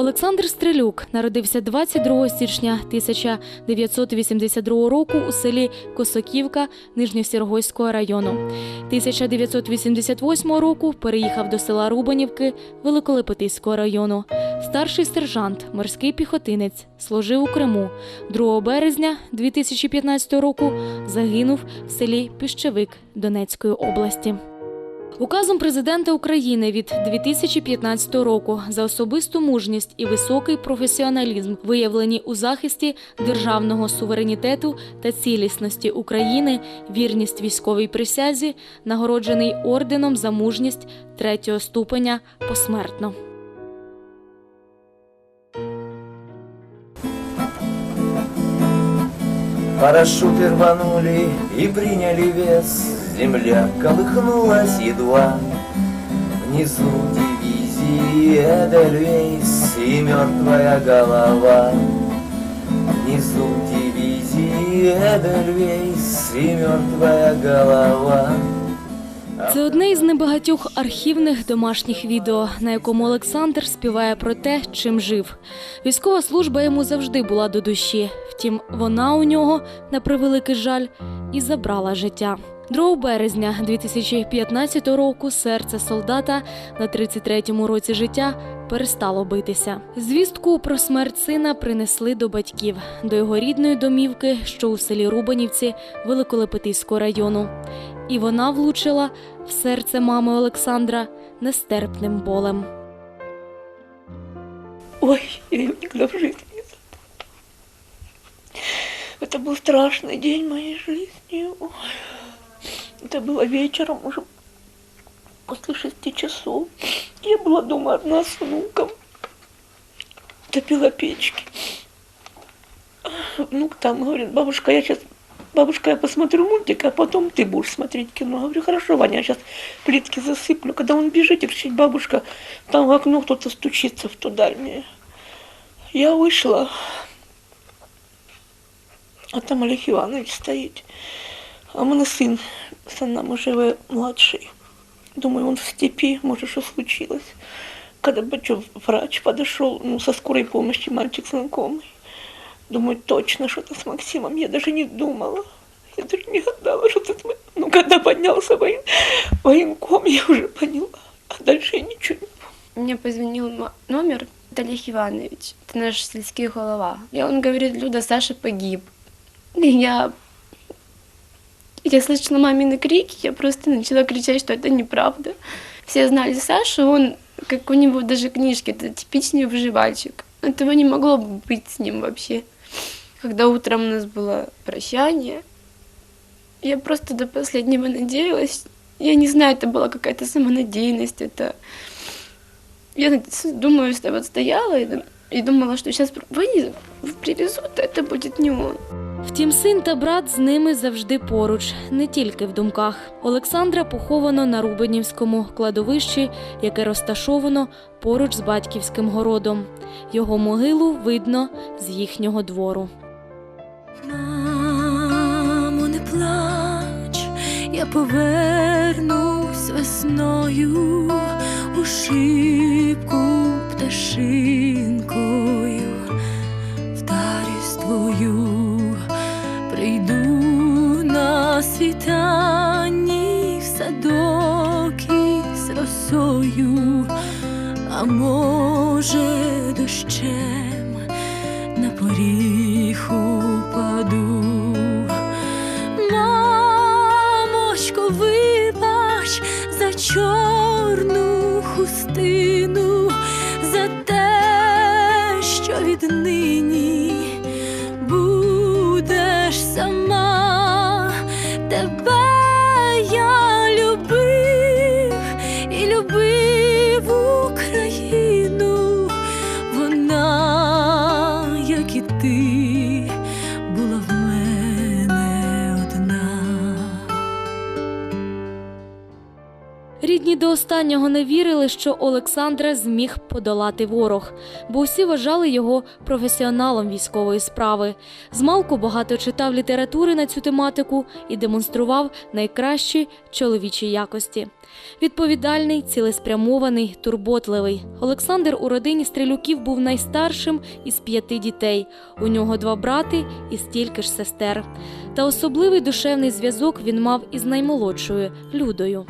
Олександр Стрелюк народився 22 січня 1982 року у селі Косоківка Нижньосіргойського району. 1988 року переїхав до села Рубанівки Великолепетиського району. Старший сержант, морський піхотинець, служив у Криму. 2 березня 2015 року загинув в селі Піщевик Донецької області. Указом президента України від 2015 року за особисту мужність і високий професіоналізм, виявлені у захисті державного суверенітету та цілісності України, вірність військовій присязі, нагороджений орденом за мужність третього ступеня посмертно. Парашюты рванули и приняли вес Земля колыхнулась едва Внизу дивизии Эдельвейс И мертвая голова Внизу дивизии Эдельвейс И мертвая голова Це одне із небагатьох архівних домашніх відео, на якому Олександр співає про те, чим жив. Військова служба йому завжди була до душі. Втім, вона у нього, на превеликий жаль, і забрала життя. 2 березня 2015 року серце солдата на 33-му році життя перестало битися. Звістку про смерть сина принесли до батьків, до його рідної домівки, що у селі Рубанівці Великолепетиського району. І вона влучила в серце мами Олександра нестерпним болем. Ой, я ее никогда в жизни не забуду. Это был страшный день моей жизни. Ой. Это было вечером уже после шести часов. Я была дома одна с внуком. Топила печки. Внук там говорит, бабушка, я сейчас Бабушка, я посмотрю мультик, а потом ты будешь смотреть кино. Я говорю, хорошо, Ваня, я сейчас плитки засыплю. Когда он бежит и кричит, бабушка, там в окно кто-то стучится в ту дальнюю. Я вышла, а там Олег Иванович стоит. А мене сын, сын нам живе младший. Думаю, он в степи, может, что случилось. Когда бачу, врач подошел, ну, со скорой помощи, мальчик знакомый. Думаю, точно что-то с Максимом. Я даже не думала. Я даже не гадала, что моим- Ну, когда поднялся воен... военком, я уже поняла. А дальше я ничего не Мне позвонил номер, Олег Иванович, это наш сельский голова. И он говорит, Люда, Саша погиб. И я... Я слышала мамины крики, я просто начала кричать, что это неправда. Все знали Сашу, он, как у него даже книжки, это типичный выживальщик. Этого не могло быть с ним вообще. Когда утром у нас было прощание, я просто до последнего надеялась. Я не знаю, это была какая-то самонадеянность, это... Я думаю, что вот стояла и, и думала, что сейчас вынесут, привезут, это будет не он. Втім, син та брат з ними завжди поруч, не тільки в думках. Олександра поховано на Рубинівському кладовищі, яке розташовано поруч з батьківським городом. Його могилу видно з їхнього двору. Мамо, не плач, я повернусь весною у шибку пташинкою, може дощем на поріг упаду. Мамочко, вибач за чорну хустину, до останнього не вірили, що Олександра зміг подолати ворог, бо усі вважали його професіоналом військової справи. Змалку багато читав літератури на цю тематику і демонстрував найкращі чоловічі якості. Відповідальний, цілеспрямований, турботливий. Олександр у родині стрілюків був найстаршим із п'яти дітей. У нього два брати і стільки ж сестер. Та особливий душевний зв'язок він мав із наймолодшою Людою.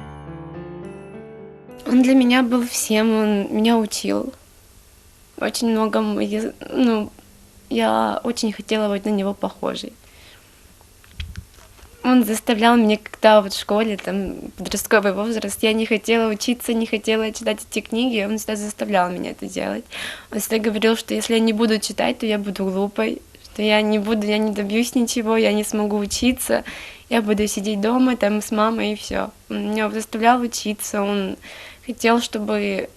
Он для меня был всем, он меня учил. Очень многому, ну, я очень хотела быть на него похожей. Он заставлял меня, когда вот в школе, там, подростковый возраст, я не хотела учиться, не хотела читать эти книги, он всегда заставлял меня это делать. Он всегда говорил, что если я не буду читать, то я буду глупой, что я не буду, я не добьюсь ничего, я не смогу учиться, я буду сидеть дома там с мамой и все. Он меня заставлял учиться, он хотел, чтобы,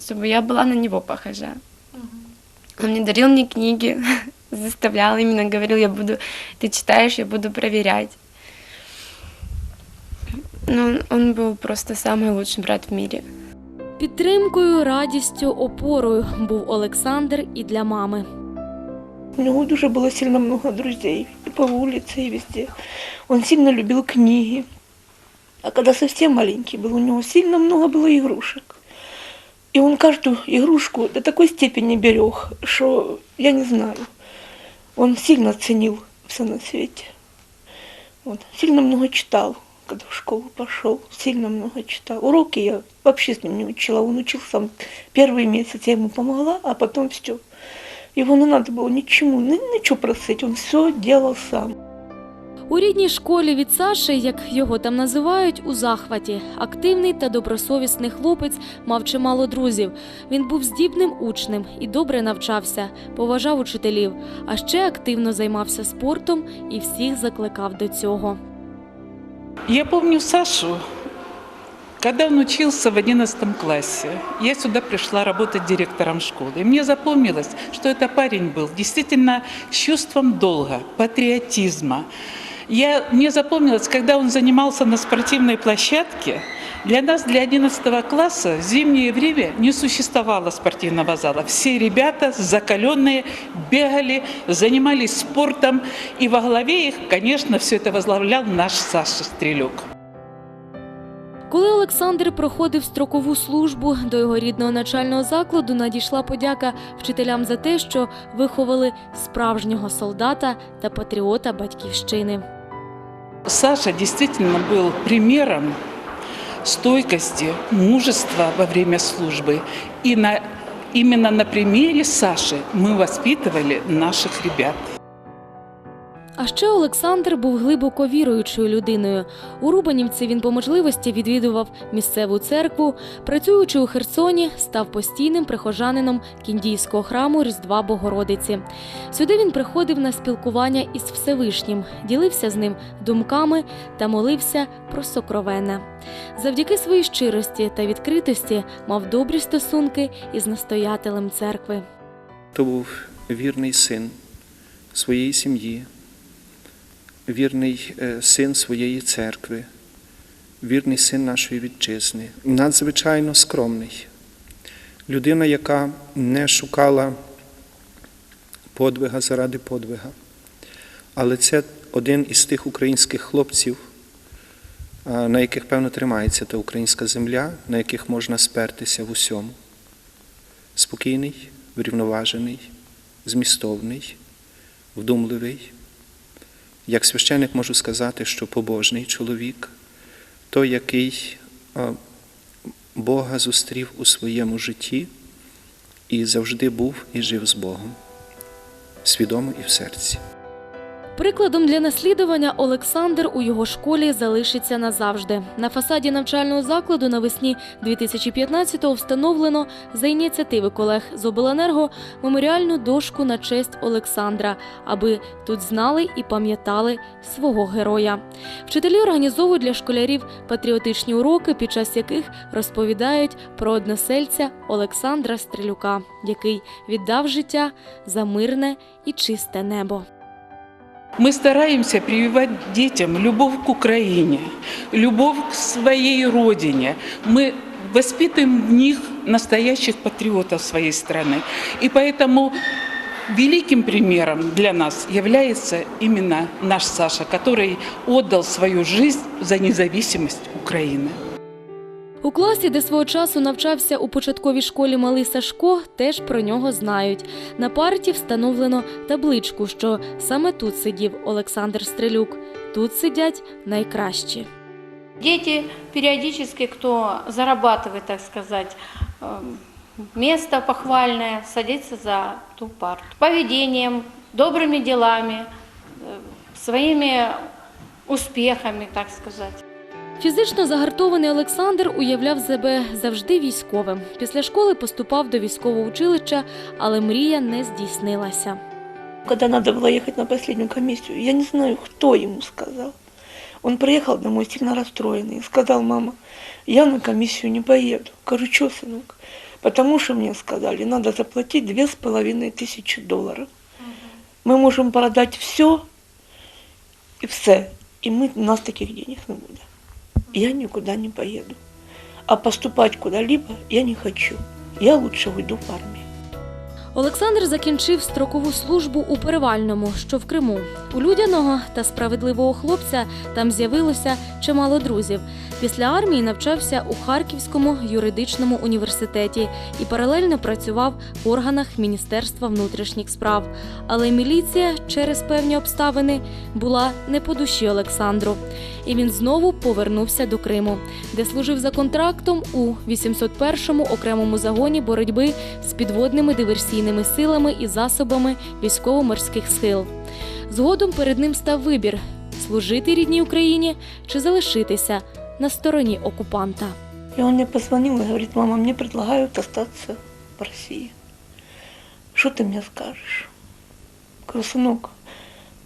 чтобы я была на него похожа. Он мне дарил мне книги, заставлял именно, говорил, я буду, ты читаешь, я буду проверять. Ну, он был просто самый лучший брат в мире. Підтримкою, радістю, опорою був Олександр і для мами. У него дуже было сильно много друзей. И по улице, и везде. Он сильно любил книги. А когда совсем маленький был, у него сильно много было игрушек. И он каждую игрушку до такой степени берег, что я не знаю. Он сильно ценил все на свете. Вот. Сильно много читал, когда в школу пошел. Сильно много читал. Уроки я вообще с ним не учила. Он учил сам первый месяц. Я ему помогла, а потом все. Его не надо было ничему, ни, ничего просить. Он все делал сам. У рідній школі від Саши, як його там називають, у захваті. Активний та добросовісний хлопець мав чимало друзів. Він був здібним учнем і добре навчався, поважав учителів, а ще активно займався спортом і всіх закликав до цього. Я помню Сашу, когда он учился в 11 классе. Я сюда пришла работать директором школы. И мне запомнилось, что это парень был действительно с чувством долга, патриотизма. Я, мне запомнилось, когда он занимался на спортивной площадке, для нас, для 11 класса, в зимнее время не существовало спортивного зала. Все ребята закаленные бегали, занимались спортом, и во главе их, конечно, все это возглавлял наш Саша Стрелюк. Коли Олександр проходив строкову службу до його рідного начального закладу, надійшла подяка вчителям за те, що виховали справжнього солдата та патріота батьківщини. Саша действительно был примером стойкости, мужества во время службы. И на, именно на примере Саши мы воспитывали наших ребят. А ще Олександр був глибоко віруючою людиною. У Рубанівці він по можливості відвідував місцеву церкву. Працюючи у Херсоні, став постійним прихожанином кіндійського храму Різдва Богородиці. Сюди він приходив на спілкування із Всевишнім, ділився з ним думками та молився про сокровенне. Завдяки своїй щирості та відкритості мав добрі стосунки із настоятелем церкви. То був вірний син своєї сім'ї, вірний е, син своєї церкви, вірний син нашої вітчизни, надзвичайно скромний. Людина, яка не шукала подвига заради подвига. Але це один із тих українських хлопців, на яких, певно, тримається та українська земля, на яких можна спертися в усьому. Спокійний, врівноважений, змістовний, вдумливий. Як священик можу сказати, що побожний чоловік, той, який Бога зустрів у своєму житті і завжди був і жив з Богом, свідомо і в серці. Прикладом для наслідування Олександр у його школі залишиться назавжди. На фасаді навчального закладу навесні 2015-го встановлено за ініціативи колег з обленерго меморіальну дошку на честь Олександра, аби тут знали і пам'ятали свого героя. Вчителі організовують для школярів патріотичні уроки, під час яких розповідають про односельця Олександра Стрелюка, який віддав життя за мирне і чисте небо. Мы стараемся прививать детям любовь к Украине, любовь к своей родине. Мы воспитываем в них настоящих патриотов своей страны. И поэтому великим примером для нас является именно наш Саша, который отдал свою жизнь за независимость Украины. У класі, де свого часу навчався у початковій школі малий Сашко, теж про нього знають. На парті встановлено табличку, що саме тут сидів Олександр Стрелюк. Тут сидять найкращі. Дети периодически, кто зарабатывает, так сказать, эм, место похвальное, садится за ту парту. Поведением, добрыми делами, э, своими успехами, так сказать. Фізично загартований Олександр уявляв себе завжди військовим. Після школи поступав до військового училища, але мрія не здійснилася. Когда надо было ехать на последнюю комиссию, я не знаю, кто ему сказал. Он приехал домой сильно расстроенный и сказал, мама, я на комиссию не поеду. Говорю, что, сынок? Потому что мне сказали, надо заплатить две с половиной тысячи долларов. Мы можем продать все и все, и мы, у нас таких денег не будет. Я никуда не поеду. А поступать куда-либо я не хочу. Я лучше уйду в армию. Олександр закінчив строкову службу у Перевальному, що в Криму. У людяного та справедливого хлопця там з'явилося чимало друзів. Після армії навчався у Харківському юридичному університеті і паралельно працював в органах Міністерства внутрішніх справ. Але міліція через певні обставини була не по душі Олександру. І він знову повернувся до Криму, де служив за контрактом у 801-му окремому загоні боротьби з підводними диверсійними силами і засобами військово-морських сил. Згодом перед ним став вибір служити рідній Україні чи залишитися на стороні окупанта. И он мне позвонил и говорит, мама, мне предлагают остаться в России. Что ты мне скажешь? Говорю, сынок,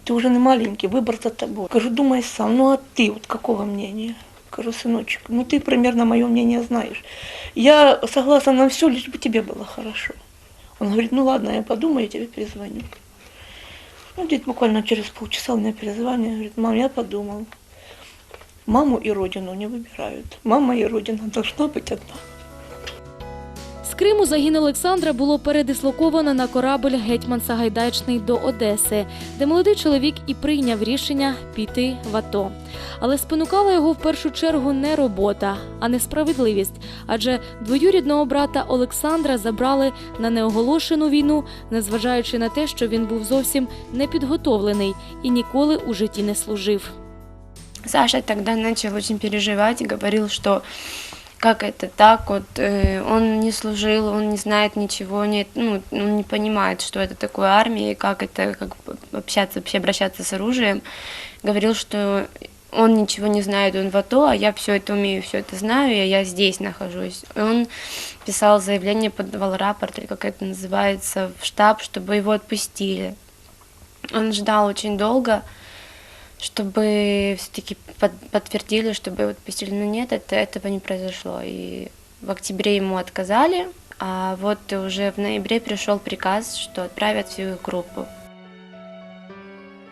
ты уже не маленький, выбор за тобой. Говорю, думай сам, ну а ты вот какого мнения? Говорю, сыночек, ну ты примерно мое мнение знаешь. Я согласна на все, лишь бы тебе было хорошо. Он говорит, ну ладно, я подумаю, я тебе перезвоню. Ну, где-то буквально через полчаса у меня перезвонили, говорит, мам, я подумал. Маму и родину не выбирают. Мама и родина должна быть одна. Криму загін Олександра було передислоковано на корабль Гетьман Сагайдачний до Одеси, де молодий чоловік і прийняв рішення піти в АТО. Але спонукала його в першу чергу не робота, а несправедливість. Адже двоюрідного брата Олександра забрали на неоголошену війну, незважаючи на те, що він був зовсім непідготовлений і ніколи у житті не служив. Саша тогда начал очень переживать и говорил, что как это так, вот э, он не служил, он не знает ничего, не, ну, он не понимает, что это такое армия и как это, как общаться, вообще обращаться с оружием. Говорил, что он ничего не знает, он в АТО, а я все это умею, все это знаю, и я здесь нахожусь. И он писал заявление, подавал рапорт, или как это называется, в штаб, чтобы его отпустили. Он ждал очень долго, чтобы все-таки подтвердили, чтобы его отпустили. Но нет, это, этого не произошло. И в октябре ему отказали, а вот уже в ноябре пришел приказ, что отправят всю их группу.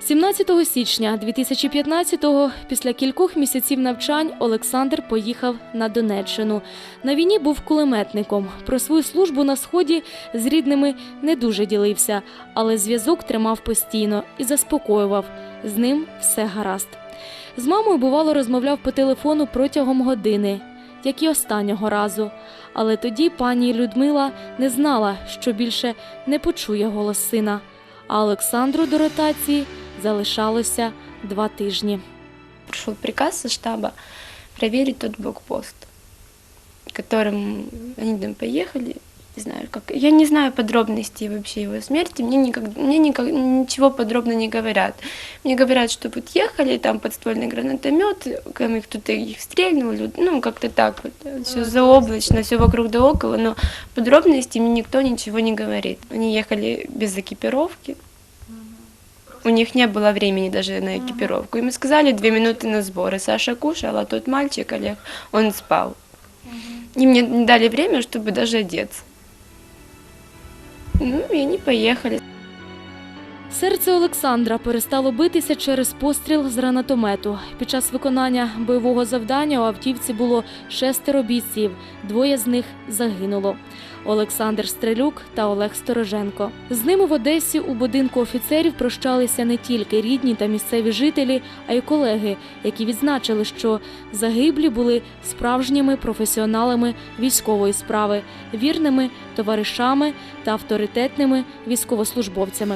17 січня 2015-го, після кількох місяців навчань, Олександр поїхав на Донеччину. На війні був кулеметником. Про свою службу на сході з рідними не дуже ділився, але зв'язок тримав постійно і заспокоював. З ним все гаразд. З мамою бувало розмовляв по телефону протягом години, як і останнього разу. Але тоді пані Людмила не знала, що більше не почує голос сина. А Олександру до ротації залишалося два тижні. Пришел приказ со штаба проверить тот блокпост, которым они там поехали. Не знаю, как. Я не знаю подробностей вообще его смерти. Мне, никак, мне никак, ничего подробно не говорят. Мне говорят, что вот ехали, там подствольный гранатомет, кто-то их стрельнул, ну как-то так вот. Все заоблачно, все вокруг да около, но подробностей мне никто ничего не говорит. Они ехали без экипировки. У них не было времени даже на экипировку. Им сказали две минуты на сборы. Саша кушал, а тот мальчик, Олег, он спал. И мне не дали время, чтобы даже одеться. Ну, и они поехали. Серце Олександра перестало битися через постріл з гранатомету. Під час виконання бойового завдання у автівці було шестеро бійців, двоє з них загинуло. Олександр Стрелюк та Олег Стороженко. З ними в Одесі у будинку офіцерів прощалися не тільки рідні та місцеві жителі, а й колеги, які відзначили, що загиблі були справжніми професіоналами військової справи, вірними товаришами та авторитетними військовослужбовцями.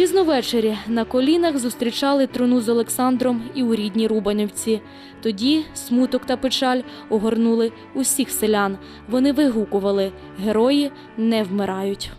Пізно ввечері на колінах зустрічали труну з Олександром і у рідній Рубанівці. Тоді смуток та печаль огорнули усіх селян. Вони вигукували Герої не вмирають.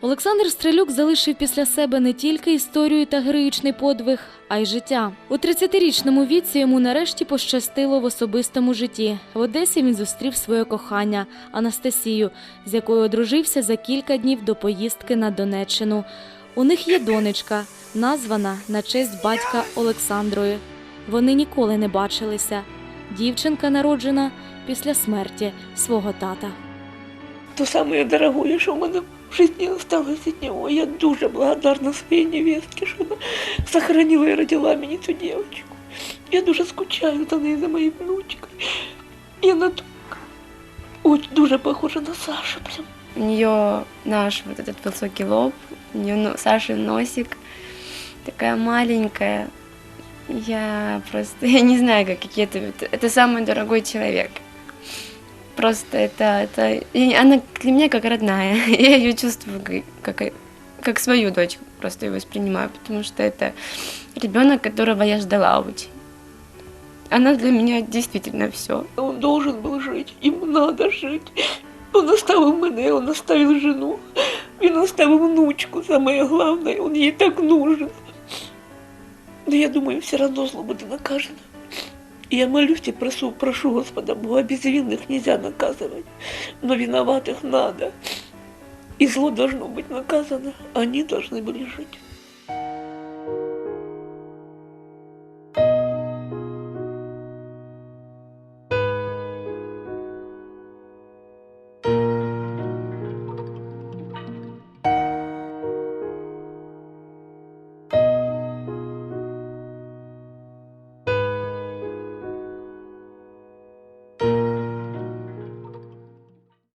Олександр Стрелюк залишив після себе не тільки історію та героїчний подвиг, а й життя. У 30-річному віці йому нарешті пощастило в особистому житті. В Одесі він зустрів своє кохання Анастасію, з якою одружився за кілька днів до поїздки на Донеччину. У них є донечка, названа на честь батька Олександрою. Вони ніколи не бачилися. Дівчинка народжена після смерті свого тата. То самое дорогое, що в мене в житті осталось від нього. Я дуже благодарна своїй невестці, що вона сохранила і родила мені цю дівчинку. Я дуже скучаю за нею, за моєю внучкою. І вона так очень дуже похожа на Сашу. Прям. У нее наш вот этот высокий лоб, у нее Саши носик, такая маленькая. Я просто, я не знаю, как какие-то... Это, это самый дорогой человек. Просто это, это... и Она для меня как родная. Я ее чувствую как, как, как свою дочь, просто ее воспринимаю, потому что это ребенок, которого я ждала очень. Она для меня действительно все. Он должен был жити, йому надо жити. Він оставив мене, він оставив жену, він оставив внучку, саме головне, він їй так нужен. Но я думаю, все равно зло буде наказано. И я молюсь и прошу, прошу Господа Бога, безвинных нельзя наказывать, но виноватых надо. И зло должно быть наказано, они должны были жить.